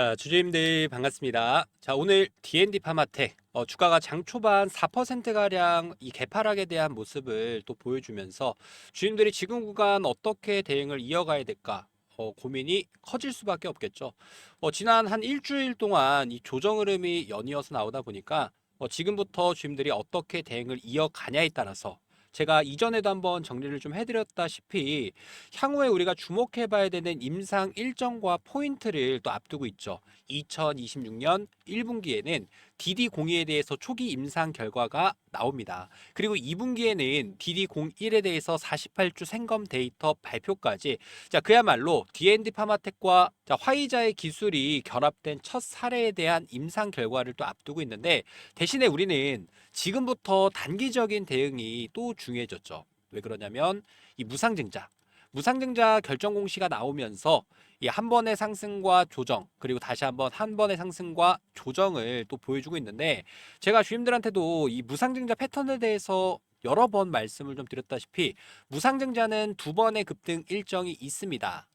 자, 주주님들 반갑습니다. 자, 오늘 D&D 파마텍 어, 주가가 장 초반 4%가량 이 개파락에 대한 모습을 또 보여주면서 주주님들이 지금 구간 어떻게 대응을 이어가야 될까 어, 고민이 커질 수밖에 없겠죠. 어, 지난 한 일주일 동안 이 조정 흐름이 연이어서 나오다 보니까 어, 지금부터 주주님들이 어떻게 대응을 이어가냐에 따라서 제가 이전에도 한번 정리를 좀 해드렸다시피 향후에 우리가 주목해 봐야 되는 임상 일정과 포인트를 또 앞두고 있죠. 2026년 1분기에는 DD02에 대해서 초기 임상 결과가 나옵니다. 그리고 2분기에는 DD01에 대해서 48주 생검 데이터 발표까지 자 그야말로 D&D 파마텍과 자, 화이자의 기술이 결합된 첫 사례에 대한 임상 결과를 또 앞두고 있는데 대신에 우리는 지금부터 단기적인 대응이 또 중요해졌죠. 왜 그러냐면 이 무상증자 무상증자 결정 공시가 나오면서 이 한 번의 상승과 조정 그리고 다시 한번 한 번의 상승과 조정을 또 보여주고 있는데 제가 주임들한테도 이 무상증자 패턴에 대해서 여러 번 말씀을 좀 드렸다시피 무상증자는 두 번의 급등 일정이 있습니다.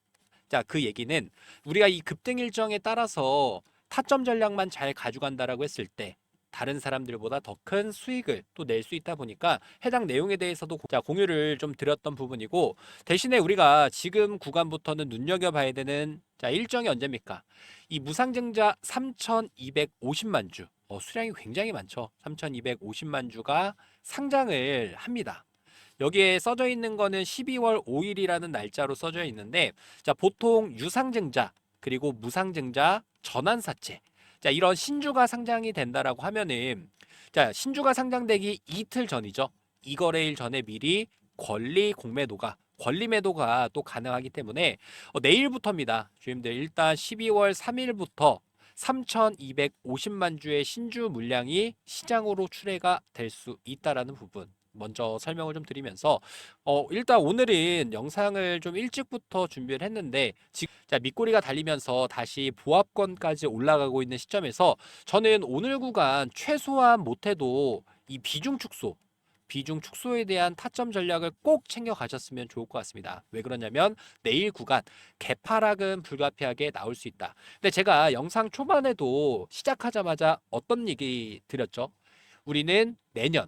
자, 그 얘기는 우리가 이 급등 일정에 따라서 타점 전략만 잘 가져간다라고 했을 때 다른 사람들보다 더 큰 수익을 또 낼 수 있다 보니까 해당 내용에 대해서도 자, 공유를 좀 드렸던 부분이고 대신에 우리가 지금 구간부터는 눈여겨봐야 되는 자 일정이 언제입니까? 이 무상증자 3,250만 주 어, 수량이 굉장히 많죠. 3,250만 주가 상장을 합니다. 여기에 써져 있는 거는 12월 5일이라는 날짜로 써져 있는데 자 보통 유상증자 그리고 무상증자 전환사채 자 이런 신주가 상장이 된다라고 하면은 자 신주가 상장되기 이틀 전이죠. 이 거래일 전에 미리 권리 공매도가 권리 매도가 또 가능하기 때문에 어, 내일부터입니다. 주임들 일단 12월 3일부터 3,250만 주의 신주 물량이 시장으로 출회가 될 수 있다라는 부분 먼저 설명을 좀 드리면서 어 일단 오늘은 영상을 좀 일찍부터 준비를 했는데 지, 자 밑꼬리가 달리면서 다시 보합권까지 올라가고 있는 시점에서 저는 오늘 구간 최소한 못해도 이 비중 축소 비중 축소에 대한 타점 전략을 꼭 챙겨 가셨으면 좋을 것 같습니다. 왜 그러냐면 내일 구간 개파락은 불가피하게 나올 수 있다. 근데 제가 영상 초반에도 시작하자마자 어떤 얘기 드렸죠? 우리는 내년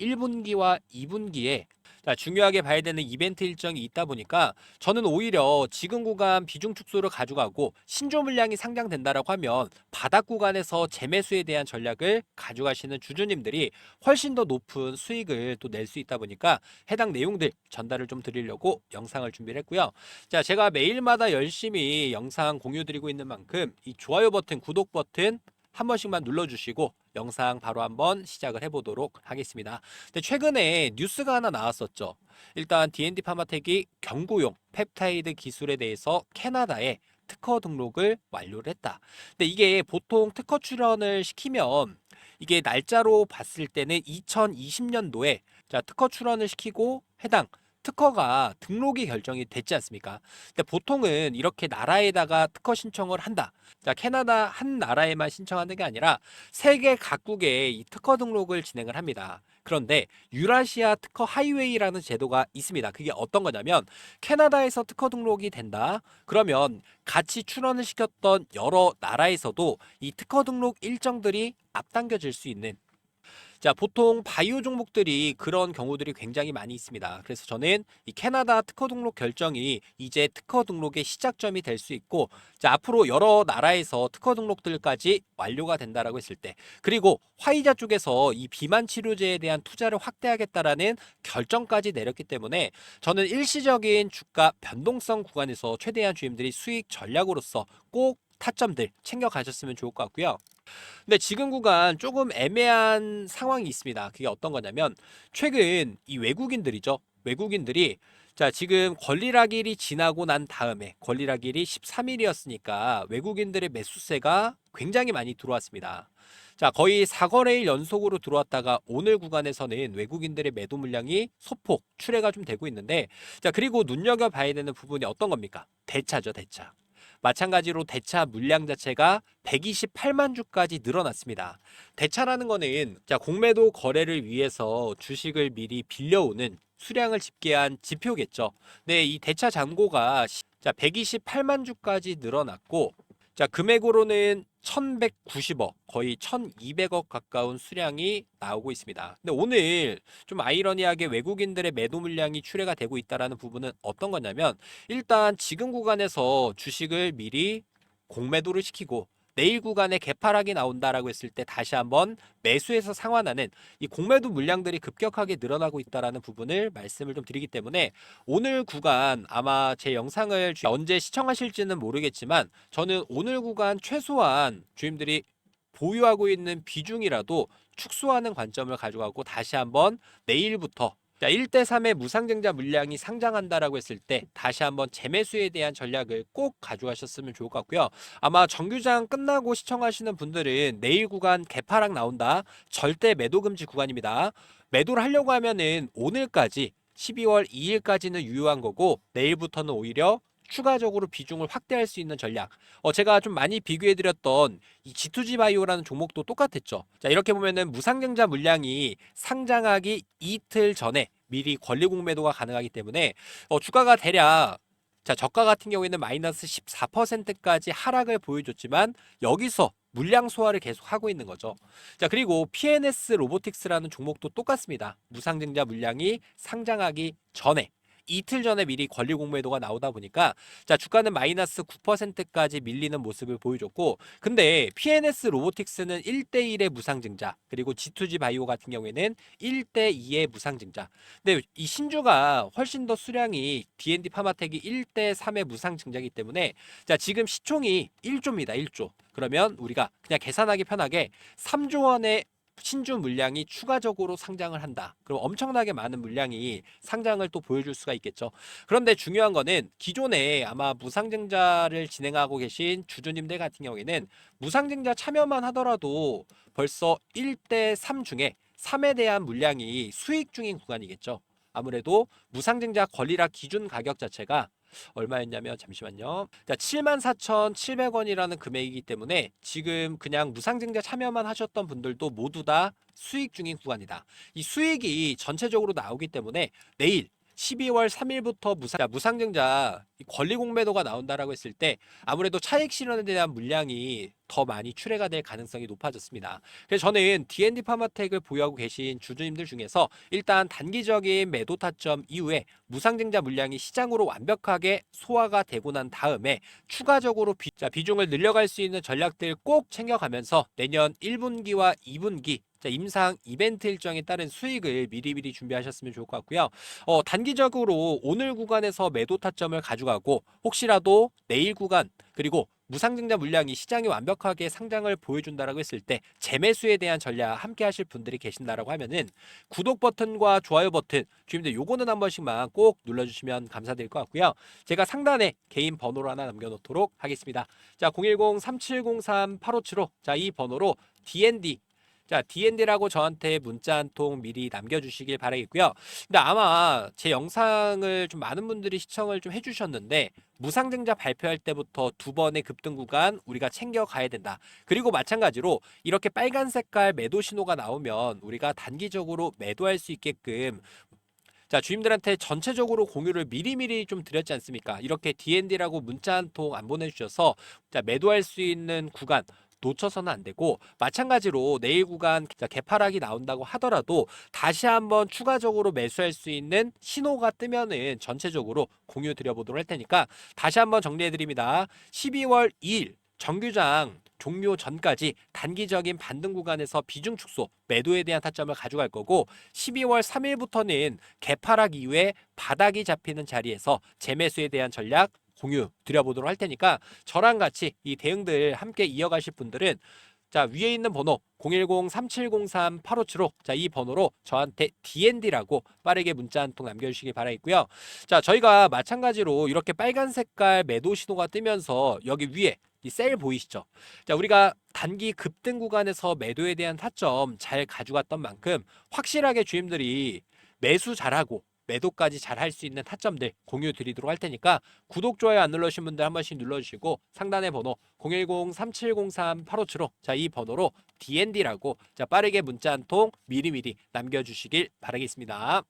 1분기와 2분기에 자, 중요하게 봐야 되는 이벤트 일정이 있다 보니까 저는 오히려 지금 구간 비중 축소를 가져가고 신조 물량이 상장된다라고 하면 바닥 구간에서 재매수에 대한 전략을 가져가시는 주주님들이 훨씬 더 높은 수익을 또 낼 수 있다 보니까 해당 내용들 전달을 좀 드리려고 영상을 준비를 했고요. 자, 제가 매일마다 열심히 영상 공유 드리고 있는 만큼 이 좋아요 버튼, 구독 버튼 한 번씩만 눌러주시고 영상 바로 한번 시작을 해보도록 하겠습니다. 근데 최근에 뉴스가 하나 나왔었죠. 일단 D&D 파마텍이 경구용 펩타이드 기술에 대해서 캐나다에 특허 등록을 완료를 했다. 근데 이게 보통 특허 출원을 시키면 이게 날짜로 봤을 때는 2020년도에 자 특허 출원을 시키고 해당 특허가 등록이 결정이 됐지 않습니까? 근데 보통은 이렇게 나라에다가 특허 신청을 한다. 자, 캐나다 한 나라에만 신청하는 게 아니라 세계 각국에 이 특허 등록을 진행을 합니다. 그런데 유라시아 특허 하이웨이라는 제도가 있습니다. 그게 어떤 거냐면 캐나다에서 특허 등록이 된다. 그러면 같이 출원을 시켰던 여러 나라에서도 이 특허 등록 일정들이 앞당겨질 수 있는 자, 보통 바이오 종목들이 그런 경우들이 굉장히 많이 있습니다. 그래서 저는 이 캐나다 특허 등록 결정이 이제 특허 등록의 시작점이 될 수 있고, 자, 앞으로 여러 나라에서 특허 등록들까지 완료가 된다라고 했을 때, 그리고 화이자 쪽에서 이 비만 치료제에 대한 투자를 확대하겠다라는 결정까지 내렸기 때문에 저는 일시적인 주가 변동성 구간에서 최대한 주임들이 수익 전략으로서 꼭 타점들 챙겨 가셨으면 좋을 것 같고요. 근데 지금 구간 조금 애매한 상황이 있습니다. 그게 어떤 거냐면 최근 이 외국인들이죠. 외국인들이 자 지금 권리락일이 지나고 난 다음에 권리락일이 13일이었으니까 외국인들의 매수세가 굉장히 많이 들어왔습니다. 자 거의 4거래일 연속으로 들어왔다가 오늘 구간에서는 외국인들의 매도 물량이 소폭 출회가 좀 되고 있는데 자 그리고 눈여겨봐야 되는 부분이 어떤 겁니까? 대차죠 대차. 마찬가지로 대차 물량 자체가 128만 주까지 늘어났습니다. 대차라는 거는 자 공매도 거래를 위해서 주식을 미리 빌려오는 수량을 집계한 지표겠죠. 네, 이 대차 잔고가 시- 자 128만 주까지 늘어났고 자, 금액으로는 1190억, 거의 1200억 가까운 수량이 나오고 있습니다. 근데 오늘 좀 아이러니하게 외국인들의 매도 물량이 출회가 되고 있다라는 부분은 어떤 거냐면 일단 지금 구간에서 주식을 미리 공매도를 시키고 내일 구간에 개파락이 나온다라고 했을 때 다시 한번 매수해서 상환하는 이 공매도 물량들이 급격하게 늘어나고 있다라는 부분을 말씀을 좀 드리기 때문에 오늘 구간 아마 제 영상을 주- 언제 시청하실지는 모르겠지만 저는 오늘 구간 최소한 주임들이 보유하고 있는 비중이라도 축소하는 관점을 가져가고 다시 한번 내일부터 자, 1대 3의 무상증자 물량이 상장한다라고 했을 때 다시 한번 재매수에 대한 전략을 꼭 가져가셨으면 좋을 것 같고요. 아마 정규장 끝나고 시청하시는 분들은 내일 구간 개파락 나온다. 절대 매도 금지 구간입니다. 매도를 하려고 하면은 오늘까지 12월 2일까지는 유효한 거고 내일부터는 오히려 추가적으로 비중을 확대할 수 있는 전략. 어, 제가 좀 많이 비교해드렸던 이 G2G 바이오라는 종목도 똑같았죠. 자, 이렇게 보면은 무상증자 물량이 상장하기 이틀 전에 미리 권리 공매도가 가능하기 때문에 어, 주가가 대략 자, 저가 같은 경우에는 마이너스 14%까지 하락을 보여줬지만 여기서 물량 소화를 계속 하고 있는 거죠. 자, 그리고 PNS 로보틱스라는 종목도 똑같습니다. 무상증자 물량이 상장하기 전에 이틀 전에 미리 권리 공매도가 나오다 보니까 자 주가는 마이너스 9%까지 밀리는 모습을 보여줬고 근데 PNS 로보틱스는 1대1의 무상증자 그리고 G2G 바이오 같은 경우에는 1대2의 무상증자. 근데 이 신주가 훨씬 더 수량이 D&D 파마텍이 1대3의 무상증자이기 때문에 자 지금 시총이 1조입니다 1조. 그러면 우리가 그냥 계산하기 편하게 3조 원의 신주 물량이 추가적으로 상장을 한다. 그럼 엄청나게 많은 물량이 상장을 또 보여줄 수가 있겠죠. 그런데 중요한 거는 기존에 아마 무상증자를 진행하고 계신 주주님들 같은 경우에는 무상증자 참여만 하더라도 벌써 1대 3 중에 3에 대한 물량이 수익 중인 구간이겠죠. 아무래도 무상증자 권리락 기준 가격 자체가 얼마였냐면 잠시만요. 자, 74,700원이라는 금액이기 때문에 지금 그냥 무상증자 참여만 하셨던 분들도 모두 다 수익 중인 구간이다. 이 수익이 전체적으로 나오기 때문에 내일 12월 3일부터 무상, 자, 무상증자 이 권리 공매도가 나온다라고 했을 때 아무래도 차익 실현에 대한 물량이 더 많이 출회가 될 가능성이 높아졌습니다. 그래서 저는 D&D 파마텍을 보유하고 계신 주주님들 중에서 일단 단기적인 매도 타점 이후에 무상증자 물량이 시장으로 완벽하게 소화가 되고 난 다음에 추가적으로 비, 자, 비중을 늘려갈 수 있는 전략들 꼭 챙겨가면서 내년 1분기와 2분기 자, 임상 이벤트 일정에 따른 수익을 미리미리 준비하셨으면 좋을 것 같고요. 어, 단기적으로 오늘 구간에서 매도 타점을 가져가고 혹시라도 내일 구간 그리고 무상증자 물량이 시장에 완벽하게 상장을 보여준다라고 했을 때 재매수에 대한 전략 함께 하실 분들이 계신다라고 하면은 구독 버튼과 좋아요 버튼 주님들 요거는 한 번씩만 꼭 눌러주시면 감사드릴 것 같고요. 제가 상단에 개인 번호로 하나 남겨놓도록 하겠습니다. 자 010-3703-8575 자이 번호로 DND 자, DND라고 저한테 문자 한 통 미리 남겨주시길 바라겠고요. 근데 아마 제 영상을 좀 많은 분들이 시청을 좀 해주셨는데 무상증자 발표할 때부터 두 번의 급등 구간 우리가 챙겨가야 된다. 그리고 마찬가지로 이렇게 빨간 색깔 매도 신호가 나오면 우리가 단기적으로 매도할 수 있게끔 자, 주임들한테 전체적으로 공유를 미리미리 좀 드렸지 않습니까? 이렇게 DND라고 문자 한 통 안 보내주셔서 자, 매도할 수 있는 구간 놓쳐서는 안 되고 마찬가지로 내일 구간 자, 개파락이 나온다고 하더라도 다시 한번 추가적으로 매수할 수 있는 신호가 뜨면은 전체적으로 공유 드려보도록 할 테니까 다시 한번 정리해 드립니다. 12월 2일 정규장 종료 전까지 단기적인 반등 구간에서 비중 축소, 매도에 대한 타점을 가져갈 거고 12월 3일부터는 개파락 이후에 바닥이 잡히는 자리에서 재매수에 대한 전략 공유 드려보도록 할 테니까 저랑 같이 이 대응들 함께 이어가실 분들은 자 위에 있는 번호 010-3703-8575 자이 번호로 저한테 DND라고 빠르게 문자 한 통 남겨주시기 바라겠고요. 자 저희가 마찬가지로 이렇게 빨간 색깔 매도 신호가 뜨면서 여기 위에 이 셀 보이시죠? 자 우리가 단기 급등 구간에서 매도에 대한 타점 잘 가져갔던 만큼 확실하게 주임들이 매수 잘하고 매도까지 잘 할 수 있는 타점들 공유 드리도록 할 테니까 구독, 좋아요 안 눌러주신 분들 한 번씩 눌러주시고 상단의 번호 010-3703-8575자이 번호로 DND라고 자 빠르게 문자 한 통 미리미리 남겨주시길 바라겠습니다.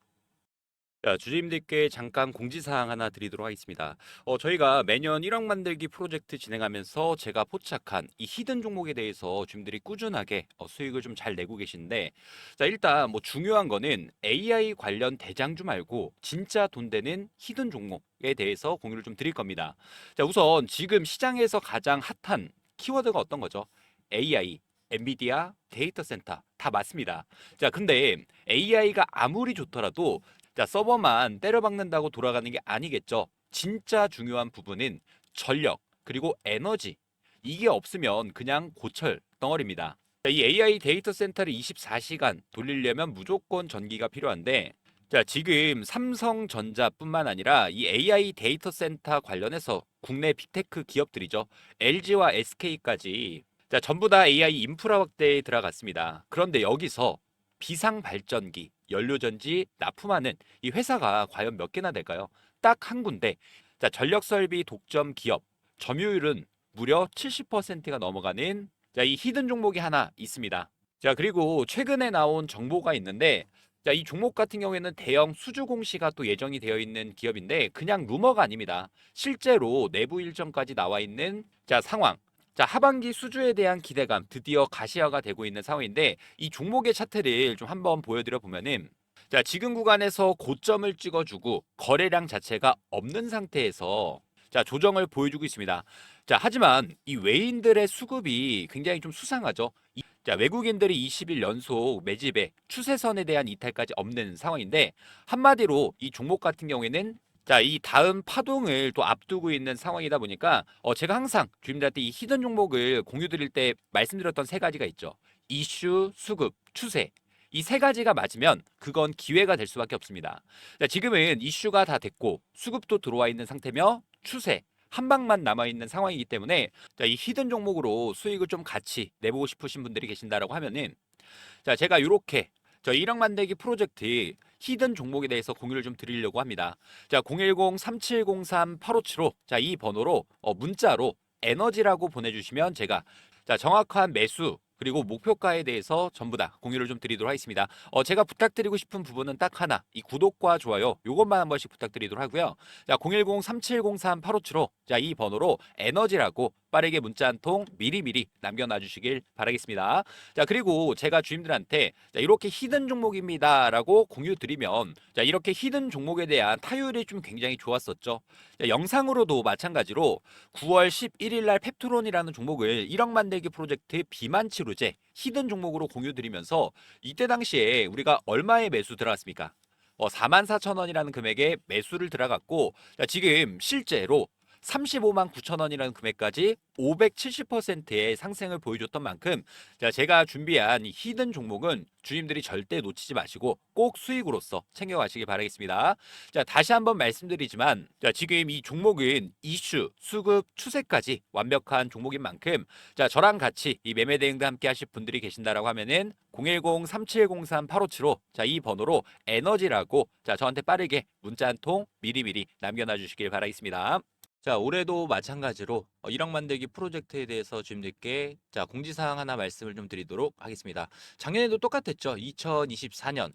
자, 주주님들께 잠깐 공지사항 하나 드리도록 하겠습니다. 어, 저희가 매년 1억 만들기 프로젝트 진행하면서 제가 포착한 이 히든 종목에 대해서 주주님들이 꾸준하게 어, 수익을 좀 잘 내고 계신데, 자, 일단 뭐 중요한 거는 AI 관련 대장주 말고 진짜 돈 되는 히든 종목에 대해서 공유를 좀 드릴 겁니다. 자, 우선 지금 시장에서 가장 핫한 키워드가 어떤 거죠? AI, 엔비디아, 데이터 센터 다 맞습니다. 자, 근데 AI가 아무리 좋더라도 자, 서버만 때려박는다고 돌아가는 게 아니겠죠. 진짜 중요한 부분은 전력, 그리고 에너지. 이게 없으면 그냥 고철 덩어리입니다. 자, 이 AI 데이터 센터를 24시간 돌리려면 무조건 전기가 필요한데, 자, 지금 삼성전자뿐만 아니라 이 AI 데이터 센터 관련해서 국내 빅테크 기업들이죠. LG와 SK까지 자, 전부 다 AI 인프라 확대에 들어갔습니다. 그런데 여기서 비상 발전기, 연료전지 납품하는 이 회사가 과연 몇 개나 될까요? 딱 한 군데. 자, 전력 설비 독점 기업 점유율은 무려 70%가 넘어가는 자, 이 히든 종목이 하나 있습니다. 자, 그리고 최근에 나온 정보가 있는데 자, 이 종목 같은 경우에는 대형 수주 공시가 또 예정이 되어 있는 기업인데 그냥 루머가 아닙니다. 실제로 내부 일정까지 나와 있는 자, 상황. 자, 하반기 수주에 대한 기대감 드디어 가시화가 되고 있는 상황인데 이 종목의 차트를 좀 한번 보여드려 보면은 자, 지금 구간에서 고점을 찍어주고 거래량 자체가 없는 상태에서 자, 조정을 보여주고 있습니다. 자, 하지만 이 외인들의 수급이 굉장히 좀 수상하죠. 이- 자, 외국인들이 20일 연속 매집에 추세선에 대한 이탈까지 없는 상황인데 한마디로 이 종목 같은 경우에는 자, 이 다음 파동을 또 앞두고 있는 상황이다 보니까 어, 제가 항상 주임들한테 이 히든 종목을 공유 드릴 때 말씀드렸던 세 가지가 있죠. 이슈, 수급, 추세. 이 세 가지가 맞으면 그건 기회가 될 수밖에 없습니다. 자, 지금은 이슈가 다 됐고 수급도 들어와 있는 상태며 추세 한 방만 남아 있는 상황이기 때문에 자, 이 히든 종목으로 수익을 좀 같이 내보고 싶으신 분들이 계신다라고 하면은 자, 제가 이렇게 저 1억 만들기 프로젝트 히든 종목에 대해서 공유를 좀 드리려고 합니다. 자, 010-3703-8575. 자, 이 번호로 어, 문자로 에너지라고 보내주시면 제가 자, 정확한 매수 그리고 목표가에 대해서 전부 다 공유를 좀 드리도록 하겠습니다. 어, 제가 부탁드리고 싶은 부분은 딱 하나. 이 구독과 좋아요 요것만 한 번씩 부탁드리도록 하고요. 자, 010-3703-8575. 자, 이 번호로 에너지라고 빠르게 문자 한 통 미리미리 남겨놔 주시길 바라겠습니다. 자, 그리고 제가 주임들한테 자, 이렇게 히든 종목입니다라고 공유 드리면 자, 이렇게 히든 종목에 대한 타율이 좀 굉장히 좋았었죠. 자, 영상으로도 마찬가지로 9월 11일 날 펩트론이라는 종목을 1억 만들기 프로젝트 비만치료제 히든 종목으로 공유 드리면서 이때 당시에 우리가 얼마에 매수 들어갔습니까? 어, 44,000원이라는 금액에 매수를 들어갔고 자, 지금 실제로 35만 9천 원이라는 금액까지 570%의 상승을 보여줬던 만큼 자, 제가 준비한 이 히든 종목은 주님들이 절대 놓치지 마시고 꼭 수익으로서 챙겨가시길 바라겠습니다. 자, 다시 한번 말씀드리지만 자, 지금 이 종목은 이슈, 수급, 추세까지 완벽한 종목인 만큼 자, 저랑 같이 이 매매 대응도 함께 하실 분들이 계신다라고 하면은 010-3703-8575 자, 이 번호로 에너지라고 자, 저한테 빠르게 문자 한 통 미리미리 남겨놔 주시길 바라겠습니다. 자, 올해도 마찬가지로 어, 1억 만들기 프로젝트에 대해서 주님들께 자, 공지사항 하나 말씀을 좀 드리도록 하겠습니다. 작년에도 똑같았죠. 2024년.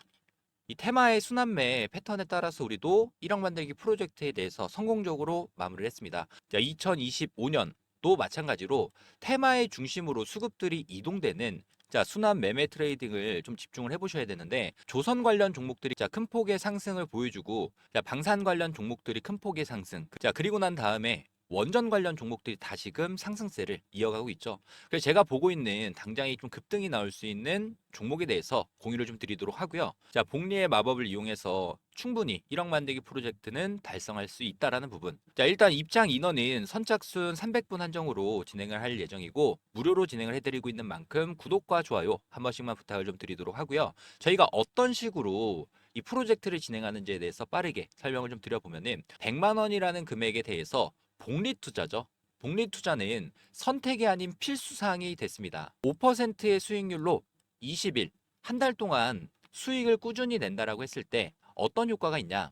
이 테마의 순환매 패턴에 따라서 우리도 1억 만들기 프로젝트에 대해서 성공적으로 마무리를 했습니다. 자, 2025년 도 마찬가지로 테마의 중심으로 수급들이 이동되는 자, 순환 매매 트레이딩을 좀 집중을 해보셔야 되는데 조선 관련 종목들이 자, 큰 폭의 상승을 보여주고 자, 방산 관련 종목들이 큰 폭의 상승. 자, 그리고 난 다음에 원전 관련 종목들이 다시금 상승세를 이어가고 있죠. 그래서 제가 보고 있는 당장이 좀 급등이 나올 수 있는 종목에 대해서 공유를 좀 드리도록 하고요. 자, 복리의 마법을 이용해서 충분히 1억 만들기 프로젝트는 달성할 수 있다라는 부분. 자, 일단 입장 인원은 선착순 300분 한정으로 진행을 할 예정이고 무료로 진행을 해드리고 있는 만큼 구독과 좋아요 한 번씩만 부탁을 좀 드리도록 하고요. 저희가 어떤 식으로 이 프로젝트를 진행하는지에 대해서 빠르게 설명을 좀 드려보면은 100만 원이라는 금액에 대해서 복리 투자죠. 복리 투자는 선택이 아닌 필수 사항이 됐습니다. 5%의 수익률로 20일 한 달 동안 수익을 꾸준히 낸다라고 했을 때 어떤 효과가 있냐?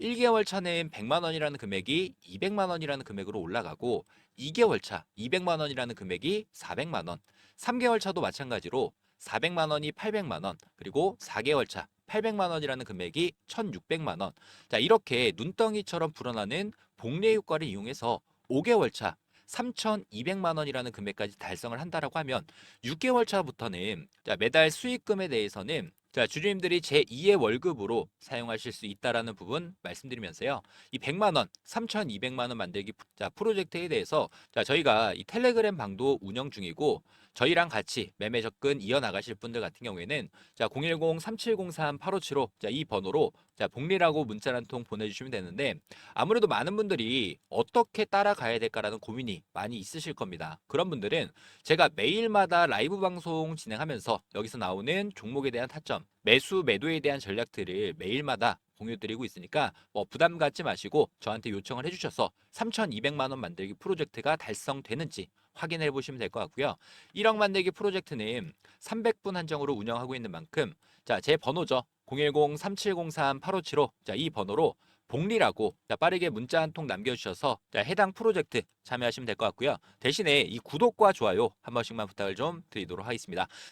1개월 차 내엔 100만 원이라는 금액이 200만 원이라는 금액으로 올라가고 2개월 차 200만 원이라는 금액이 400만 원, 3개월 차도 마찬가지로 400만 원이 800만 원, 그리고 4개월 차 800만 원이라는 금액이 1,600만 원. 자, 이렇게 눈덩이처럼 불어나는 복리 효과를 이용해서 5개월 차 3,200만 원이라는 금액까지 달성을 한다라고 하면 6개월 차부터는 자, 매달 수익금에 대해서는 자, 주주님들이 제2의 월급으로 사용하실 수 있다라는 부분 말씀드리면서요. 이 100만 원, 3,200만 원 만들기 자, 프로젝트에 대해서 자, 저희가 이 텔레그램 방도 운영 중이고 저희랑 같이 매매 접근 이어나가실 분들 같은 경우에는 자, 010-3703-8575 자, 이 번호로 자, 복리라고 문자 한통 보내주시면 되는데 아무래도 많은 분들이 어떻게 따라가야 될까라는 고민이 많이 있으실 겁니다. 그런 분들은 제가 매일마다 라이브 방송 진행하면서 여기서 나오는 종목에 대한 타점, 매수, 매도에 대한 전략들을 매일마다 공유드리고 있으니까 뭐 부담 갖지 마시고 저한테 요청을 해주셔서 3,200만 원 만들기 프로젝트가 달성되는지 확인해 보시면 될 것 같고요. 1억 만들기 프로젝트는 300분 한정으로 운영하고 있는 만큼 자, 제 번호죠. 010-3703-8575. 자, 이 번호로 복리라고 자, 빠르게 문자 한 통 남겨주셔서 자, 해당 프로젝트 참여하시면 될 것 같고요. 대신에 이 구독과 좋아요 한 번씩만 부탁을 좀 드리도록 하겠습니다.